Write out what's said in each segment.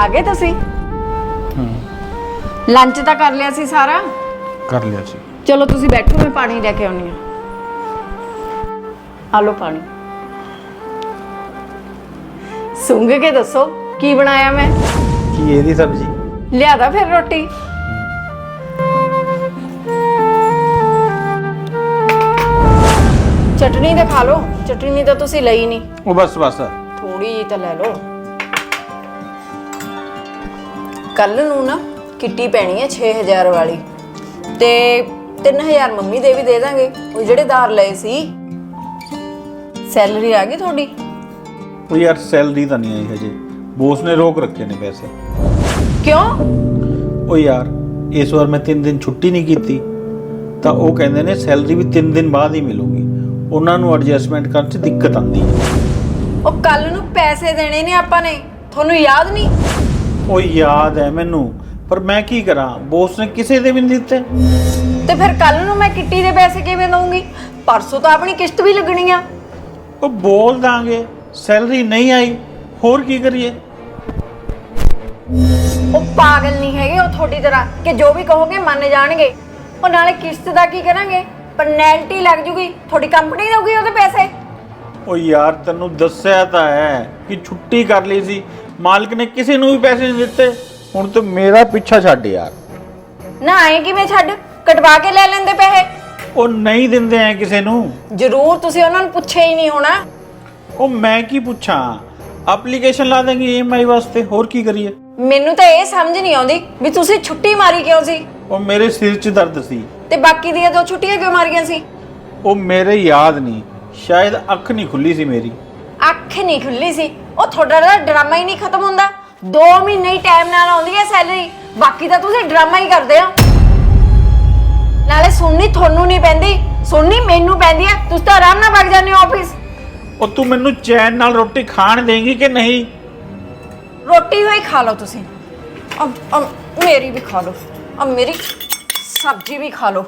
ਆ ਗਏ ਤੁਸੀਂ? ਹੂੰ ਲੰਚ ਤਾਂ ਕਰ ਲਿਆ ਸੀ ਸਾਰਾ? ਕਰ ਲਿਆ ਸੀ। ਚਲੋ ਤੁਸੀਂ ਬੈਠੋ ਮੈਂ ਪਾਣੀ ਲੈ ਕੇ ਆਉਣੀ ਆ ਆ ਲਓ ਪਾਣੀ। ਸੁੰਘ ਕੇ ਦੱਸੋ ਕੀ ਬਣਾਇਆ ਮੈਂ? ਕੀ ਇਹਦੀ ਸਬਜ਼ੀ? ਲਿਆਦਾ ਫਿਰ ਰੋਟੀ? ਚਟਨੀ ਤਾਂ ਖਾ ਲਓ ਚਟਨੀ ਤਾਂ ਤੁਸੀਂ ਲਈ ਨਹੀਂ। ਉਹ ਬਸ ਬਸ। ਥੋੜੀ ਜਿਹੀ ਤਾਂ ਲੈ ਲਓ। ਕੱਲ ਨੂੰ ਨਾ ਕਿੱਟੀ ਪੈਣੀ ਹੈ 6000 ਵਾਲੀ। ਤੇ 3000 ਮੰਮੀ ਦੇ ਵੀ ਦੇ ਦਾਂਗੇ। ਉਹ ਜਿਹੜੇ ਦਾਰ ਲਏ ਸੀ। ਸੈਲਰੀ ਆ ਗਈ ਤੁਹਾਡੀ? ਉਹ ਯਾਰ ਸੈਲਰੀ ਤਾਂ ਨਹੀਂ ਆਈ ਹਜੇ। ਬੋਸ ਨੇ ਰੋਕ ਰੱਖੇ ਨੇ ਪੈਸੇ। ਕਿਉਂ? ਉਹ ਯਾਰ ਇਸ ਵਾਰ ਮੈਂ 3 ਦਿਨ ਛੁੱਟੀ ਨਹੀਂ ਕੀਤੀ। ਤਾਂ ਉਹ ਕਹਿੰਦੇ ਨੇ ਸੈਲਰੀ ਵੀ 3 ਦਿਨ ਬਾਅਦ ਹੀ ਮਿਲੂਗੀ। ਉਹਨਾਂ ਨੂੰ ਐਡਜਸਟਮੈਂਟ ਕਰਨ 'ਚ ਦਿੱਕਤ ਆਉਂਦੀ ਹੈ। ਉਹ ਕੱਲ ਨੂੰ ਪੈਸੇ ਦੇਣੇ ਨੇ ਆਪਾਂ ਨੇ। ਤੁਹਾਨੂੰ ਯਾਦ ਨਹੀਂ? ਉਹ ਯਾਦ ਹੈ ਮੈਨੂੰ। ਪਰ ਮੈਂ ਕੀ ਕਰਾਂ? ਬੋਸ ਨੇ ਕਿਸੇ ਦੇ ਵੀ ਨਹੀਂ ਦਿੱਤੇ। ਤੇ ਫਿਰ ਕੱਲ ਨੂੰ ਮੈਂ ਕਿੱਟੀ ਦੇ ਪੈਸੇ ਕਿਵੇਂ ਦਵਾਂਗੀ ਪਰਸੋਂ ਤਾਂ ਆਪਣੀ ਕਿਸ਼ਤ ਵੀ ਲੱਗਣੀ ਆ। ਉਹ ਬੋਲ ਦਾਂਗੇ। ਸੈਲਰੀ ਨਹੀਂ ਆਈ। ਹੋਰ ਕੀ ਕਰੀਏ? ਉਹ ਪਾਗਲ ਨਹੀਂ ਹੈਗੇ ਉਹ ਤੁਹਾਡੀ ਤਰ੍ਹਾਂ। ਕਿ ਜੋ ਵੀ ਕਹੋਗੇ ਮੰਨ ਜਾਣਗੇ। ਉਹ ਨਾਲੇ ਕਿਸ਼ਤ ਦਾ ਕੀ ਕਰਾਂਗੇ? ਪੈਨਲਟੀ ਲੱਗ ਜੂਗੀ। ਤੁਹਾਡੀ ਕੰਪਨੀ ਦੇਊਗੀ ਉਹਦੇ ਪੈਸੇ। ਉਹ ਯਾਰ ਤੈਨੂੰ ਦੱਸਿਆ ਤਾਂ ਹੈ ਕਿ ਛੁੱਟੀ ਕਰ ਲਈ ਸੀ। ਮਾਲਕ ਨੇ ਕਿਸੇ ਨੂੰ ਵੀ ਪੈਸੇ ਨਹੀਂ ਦਿੱਤੇ। ਹੁਣ ਤੂੰ ਮੇਰਾ ਪਿੱਛਾ ਛੱਡ ਯਾਰ। ਨਾ ਆਏ ਕਿਵੇਂ ਛੱਡ? ਕਟਵਾ ਕੇ ਲੈ ਲੈਂਦੇ ਪੈਸੇ। ਉਹ ਨਹੀਂ ਦਿੰਦੇ ਐ ਕਿਸੇ ਨੂੰ। ਜ਼ਰੂਰ ਤੁਸੀਂ ਉਹਨਾਂ ਨੂੰ ਪੁੱਛਿਆ ਹੀ ਨਹੀਂ ਹੋਣਾ। ਉਹ ਮੈਂ ਕੀ ਪੁੱਛਾਂ? ਐਪਲੀਕੇਸ਼ਨ ਲਾ ਦੇਂਗੇ ਈਐਮਆਈ ਵਾਸਤੇ ਹੋਰ ਕੀ ਕਰੀਏ? ਮੈਨੂੰ ਤਾਂ ਇਹ ਸਮਝ ਨਹੀਂ ਆਉਂਦੀ ਵੀ ਤੁਸੀਂ ਛੁੱਟੀ ਮਾਰੀ ਕਿਉਂ ਸੀ? ਉਹ ਮੇਰੇ ਸਿਰ 'ਚ ਦਰਦ ਸੀ। ਤੇ ਬਾਕੀ ਦੀਆਂ ਦੋ ਛੁੱਟੀਆਂ ਕਿਉਂ ਮਾਰੀਆਂ ਸੀ? ਉਹ ਮੇਰੇ ਯਾਦ ਨਹੀਂ। ਸ਼ਾਇਦ ਅੱਖ ਨਹੀਂ ਖੁੱਲੀ ਸੀ ਮੇਰੀ। ਅੱਖ ਨਹੀਂ ਖੁੱਲੀ ਸੀ। ਉਹ ਤੁਹਾਡਾ ਤਾਂ ਡਰਾਮਾ ਹੀ ਨਹੀਂ ਖਤਮ ਹੁੰਦਾ। 2 ਮਹੀਨੇ ਹੀ ਟਾਈਮ ਨਾਲ ਆਉਂਦੀ ਹੈ ਸੈਲਰੀ ਬਾਕੀ ਤਾਂ ਤੁਸੀਂ ਡਰਾਮਾ ਹੀ ਕਰਦੇ ਹੋ। ਨਾਲੇ ਸੁਣਨੀ ਤੁਹਾਨੂੰ ਨਹੀਂ ਪੈਂਦੀ। ਸੁਣਨੀ ਮੈਨੂੰ ਪੈਂਦੀ ਹੈ। ਤੁਸੀਂ ਤਾਂ ਆਰਾਮ ਨਾਲ ਵਗ ਜਾਂਦੇ ਹੋ ਆਫਿਸ ਉਹ ਤੂੰ ਮੈਨੂੰ ਚੈਨ ਨਾਲ ਰੋਟੀ ਖਾਣ ਦੇਂਗੀ ਕਿ ਨਹੀਂ? ਰੋਟੀ ਹੋਈ ਖਾ ਲਓ ਤੁਸੀਂ। ਅਬ ਅਬ ਮੇਰੀ ਵੀ ਖਾ ਲਓ। ਅਬ ਮੇਰੀ ਸਬਜ਼ੀ ਵੀ ਖਾ ਲਓ।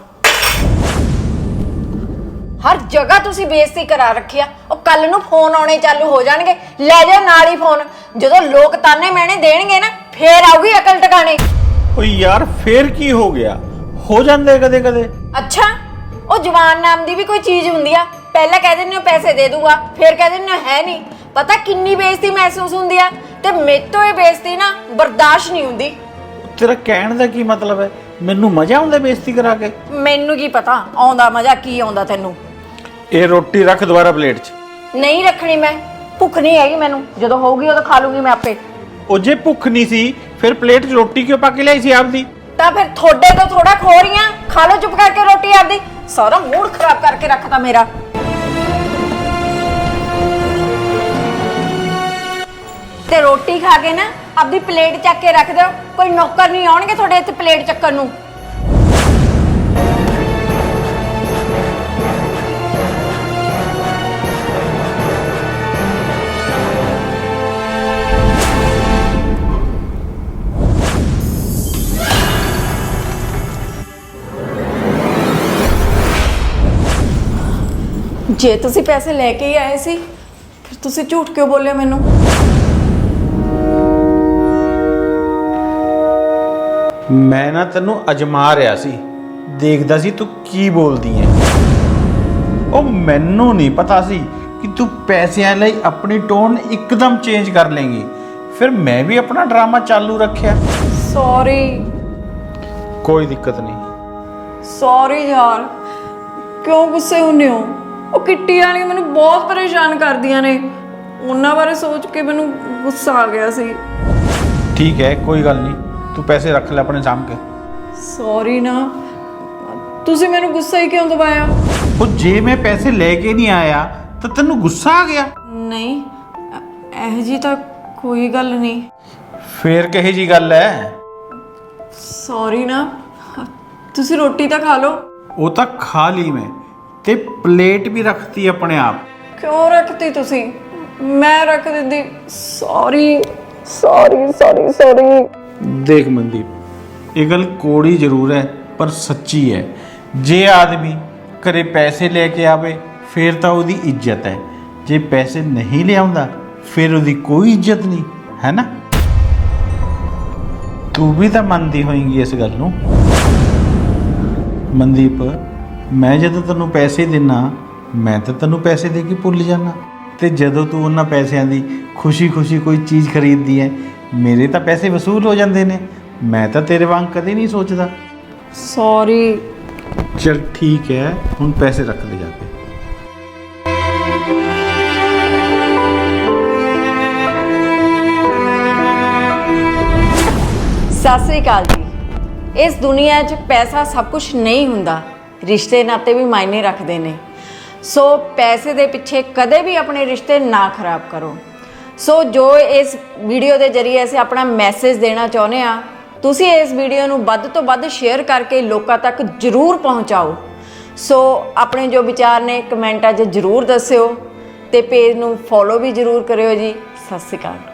ਹਰ ਜਗ੍ਹਾ ਤੁਸੀਂ ਬੇਇੱਜ਼ਤੀ ਕਰਾ ਰੱਖੀ ਆ। ਉਹ ਕੱਲ ਨੂੰ ਫੋਨ ਆਉਣੇ ਚਾਲੂ ਹੋ ਜਾਣਗੇ। ਲੈ ਜਾਓ ਨਾਲ ਹੀ ਫੋਨ। ਜਦੋਂ ਲੋਕ ਤਾਨੇ ਮੈਣੇ ਦੇਣਗੇ ਨਾ ਫੇਰ ਆਊਗੀ ਅਕਲ ਟਿਕਾਣੇ। ਉਹ ਯਾਰ ਫੇਰ ਕੀ ਹੋ ਗਿਆ? ਹੋ ਜਾਂਦੇ ਕਦੇ ਕਦੇ ਅੱਛਾ ਉਹ ਜਵਾਨ ਨਾਮ ਦੀ ਵੀ ਕੋਈ ਚੀਜ਼ ਹੁੰਦੀ ਆ। ਪਹਿਲਾਂ ਕਹਿ ਦਿੰਦੇ ਹੋ ਪੈਸੇ ਦੇ ਦੂੰਗਾ ਫਿਰ ਕਹਿ ਦਿੰਦੇ ਹੋ ਹੈ ਨਹੀਂ। ਪਤਾ ਕਿੰਨੀ ਬੇਇੱਜ਼ਤੀ ਮਹਿਸੂਸ ਹੁੰਦੀ ਆ? ਤੇ ਮੇਤੋਂ ਇਹ ਬੇਇੱਜ਼ਤੀ ਨਾ ਬਰਦਾਸ਼ਤ ਨਹੀਂ ਹੁੰਦੀ। ਤੇਰਾ ਕਹਿਣ ਦਾ ਕੀ ਮਤਲਬ ਹੈ? ਮੈਨੂੰ ਮਜ਼ਾ ਆਉਂਦਾ ਬੇਇੱਜ਼ਤੀ ਕਰਾ ਕੇ। ਮੈਨੂੰ ਕੀ ਪਤਾ? ਆਉਂਦਾ ਮਜ਼ਾ ਕੀ ਆਉਂਦਾ ਤੈਨੂੰ? ਇਹ ਰੋਟੀ ਰੱਖ ਦੁਬਾਰਾ ਪਲੇਟ 'ਚ। ਨਹੀਂ ਰੱਖਣੀ ਮੈਂ ਭੁੱਖ ਨਹੀਂ ਹੈਗੀ ਮੈਨੂੰ। ਜਦੋਂ ਹੋਊਗੀ ਉਦੋਂ ਖਾ ਲੂੰਗੀ ਮੈਂ ਆਪੇ। ਉਹ ਜੇ ਭੁੱਖ ਨਹੀਂ ਸੀ ਫਿਰ ਪਲੇਟ 'ਚ ਰੋਟੀ ਕਿਉਂ ਪਾ ਕੇ ਲਿਆਈ ਸੀ ਆਪਦੀ? ਤਾਂ ਫਿਰ ਤੁਹਾਡੇ ਤੋਂ ਥੋੜਾ ਖੋ ਰਹੀਆਂ ਖਾ ਲਓ ਚੁੱਪ ਕਰਕੇ ਰੋਟੀ ਆਪਦੀ। ਸਾਰਾ ਮੂਡ ਖਰਾਬ ਕਰਕੇ ਰੱਖਤਾ ਮੇਰਾ। ਤੇ ਰੋਟੀ ਖਾ ਕੇ ਨਾ ਆਪਦੀ ਪਲੇਟ ਚੱਕ ਕੇ ਰੱਖ ਦਿਓ। ਕੋਈ ਨੌਕਰ ਨਹੀਂ ਆਉਣਗੇ ਤੁਹਾਡੇ ਇੱਥੇ ਪਲੇਟ ਚੱਕਣ ਨੂੰ। ਜੇ ਤੁਸੀਂ ਪੈਸੇ ਲੈ ਕੇ ਹੀ ਆਏ ਸੀ ਫਿਰ ਤੁਸੀਂ ਝੂਠ ਕਿਉਂ ਬੋਲਿਆ ਮੈਨੂੰ? ਮੈਂ ਨਾ ਤੈਨੂੰ ਅਜਮਾ ਰਿਹਾ ਸੀ। ਦੇਖਦਾ ਸੀ ਤੂੰ ਕੀ ਬੋਲਦੀ ਹੈ ਉਹ ਮੈਨੂੰ ਨਹੀਂ ਪਤਾ ਸੀ ਕਿ ਤੂੰ ਪੈਸਿਆਂ ਲਈ ਆਪਣੀ ਟੋਨ ਇੱਕਦਮ ਚੇਂਜ ਕਰ ਲੇਂਗੀ ਫਿਰ ਮੈਂ ਵੀ ਆਪਣਾ ਡਰਾਮਾ ਚਾਲੂ ਰੱਖਿਆ। ਸੌਰੀ ਕੋਈ ਦਿੱਕਤ ਨਹੀਂ। ਸੌਰੀ ਯਾਰ। ਕਿਉਂ ਗੁੱਸੇ ਹੁੰਨੇ ਹੋ? ਉਹ ਕਿੱਟੀ ਵਾਲੀ ਮੈਨੂੰ ਬਹੁਤ ਪਰੇਸ਼ਾਨ ਕਰਦੀਆਂ ਨੇ। ਉਹਨਾਂ ਬਾਰੇ ਸੋਚ ਕੇ ਮੈਨੂੰ ਗੁੱਸਾ ਆ ਗਿਆ ਸੀ। ਠੀਕ ਹੈ ਕੋਈ ਗੱਲ ਨਹੀਂ। ਤੂੰ ਪੈਸੇ ਰੱਖ ਲੈ ਆਪਣੇ ਸਾਂਭ ਕੇ। ਸੌਰੀ ਨਾ। ਤੁਸੀਂ ਮੈਨੂੰ ਗੁੱਸਾ ਹੀ ਕਿਉਂ ਦਵਾਇਆ ਉਹ ਜੇ ਮੈਂ ਪੈਸੇ ਲੈ ਕੇ ਨਹੀਂ ਆਇਆ ਤਾਂ ਤੈਨੂੰ ਗੁੱਸਾ ਆ ਗਿਆ। ਨਹੀਂ ਇਹ ਜੀ ਤਾਂ ਕੋਈ ਗੱਲ ਨਹੀਂ। ਫੇਰ ਕਹੇ ਜੀ ਗੱਲ ਹੈ? ਸੌਰੀ ਨਾ। ਤੁਸੀਂ ਰੋਟੀ ਤਾਂ ਖਾ ਲਓ। ਉਹ ਤਾਂ ਖਾ ਲਈ ਮੈਂ। ਤੇ ਪਲੇਟ ਵੀ ਰੱਖਤੀ ਆਪਣੇ ਆਪ। ਕਿਉਂ ਰੱਖਤੀ ਤੁਸੀਂ? ਮੈਂ ਰੱਖ ਦਿੰਦੀ। ਸੌਰੀ ਸੌਰੀ ਸੌਰੀ ਸੌਰੀ ਦੇਖ ਮਨਦੀਪ ਇਹ ਗੱਲ ਕੋੜੀ ਜ਼ਰੂਰ ਹੈ ਪਰ ਸੱਚੀ ਹੈ। ਜੇ ਆਦਮੀ ਘਰੇ ਪੈਸੇ ਲੈ ਕੇ ਆਵੇ ਫਿਰ ਤਾਂ ਉਹਦੀ ਇੱਜ਼ਤ ਹੈ। ਜੇ ਪੈਸੇ ਨਹੀਂ ਲਿਆਉਂਦਾ ਫਿਰ ਉਹਦੀ ਕੋਈ ਇੱਜ਼ਤ ਨਹੀਂ ਹੈ ਨਾ? ਤੂੰ ਵੀ ਤਾਂ ਮੰਨਦੀ ਹੋਏਂਗੀ ਇਸ ਗੱਲ ਨੂੰ। ਮਨਦੀਪ ਮੈਂ ਜਦੋਂ ਤੈਨੂੰ ਪੈਸੇ ਦਿੰਨਾ ਮੈਂ ਤਾਂ ਤੈਨੂੰ ਪੈਸੇ ਦੇ ਕੇ ਭੁੱਲ ਜਾਣਾ ਤੇ ਜਦੋਂ ਤੂੰ ਉਹਨਾਂ ਪੈਸਿਆਂ ਦੀ ਖੁਸ਼ੀ-ਖੁਸ਼ੀ ਕੋਈ ਚੀਜ਼ ਖਰੀਦਦੀ ਹੈ ਮੇਰੇ ਤਾਂ ਪੈਸੇ ਵਸੂਲ ਹੋ ਜਾਂਦੇ ਨੇ। ਮੈਂ ਤਾਂ ਤੇਰੇ ਵਾਂਗ ਕਦੇ ਨਹੀਂ ਸੋਚਦਾ। ਸੌਰੀ ਚਲ ਠੀਕ ਹੈ ਹੁਣ ਪੈਸੇ ਰੱਖ ਲੈ ਜਾ ਕੇ। ਸਤਿ ਸ੍ਰੀ ਅਕਾਲ ਜੀ। ਇਸ ਦੁਨੀਆ 'ਚ ਪੈਸਾ ਸਭ ਕੁਝ ਨਹੀਂ ਹੁੰਦਾ। ਰਿਸ਼ਤੇ ਨਾਤੇ ਵੀ ਮਾਇਨੇ ਰੱਖਦੇ ਨੇ। ਸੋ ਪੈਸੇ ਦੇ ਪਿੱਛੇ ਕਦੇ ਵੀ ਆਪਣੇ ਰਿਸ਼ਤੇ ਨਾ ਖਰਾਬ ਕਰੋ। ਸੋ ਜੋ ਇਸ ਵੀਡੀਓ ਦੇ ਜ਼ਰੀਏ ਅਸੀਂ ਆਪਣਾ ਮੈਸੇਜ ਦੇਣਾ ਚਾਹੁੰਦੇ ਆ ਤੁਸੀਂ ਇਸ ਵੀਡੀਓ ਨੂੰ ਵੱਧ ਤੋਂ ਵੱਧ ਸ਼ੇਅਰ ਕਰਕੇ ਲੋਕਾਂ ਤੱਕ ਜਰੂਰ ਪਹੁੰਚਾਓ। ਸੋ ਆਪਣੇ ਜੋ ਵਿਚਾਰ ਨੇ, ਕਮੈਂਟਾਂ 'ਚ ਜਰੂਰ ਦੱਸਿਓ ਤੇ ਪੇਜ ਨੂੰ ਫੋਲੋ ਵੀ ਜਰੂਰ ਕਰਿਓ ਜੀ। ਸਤਿ ਸ੍ਰੀ ਅਕਾਲ।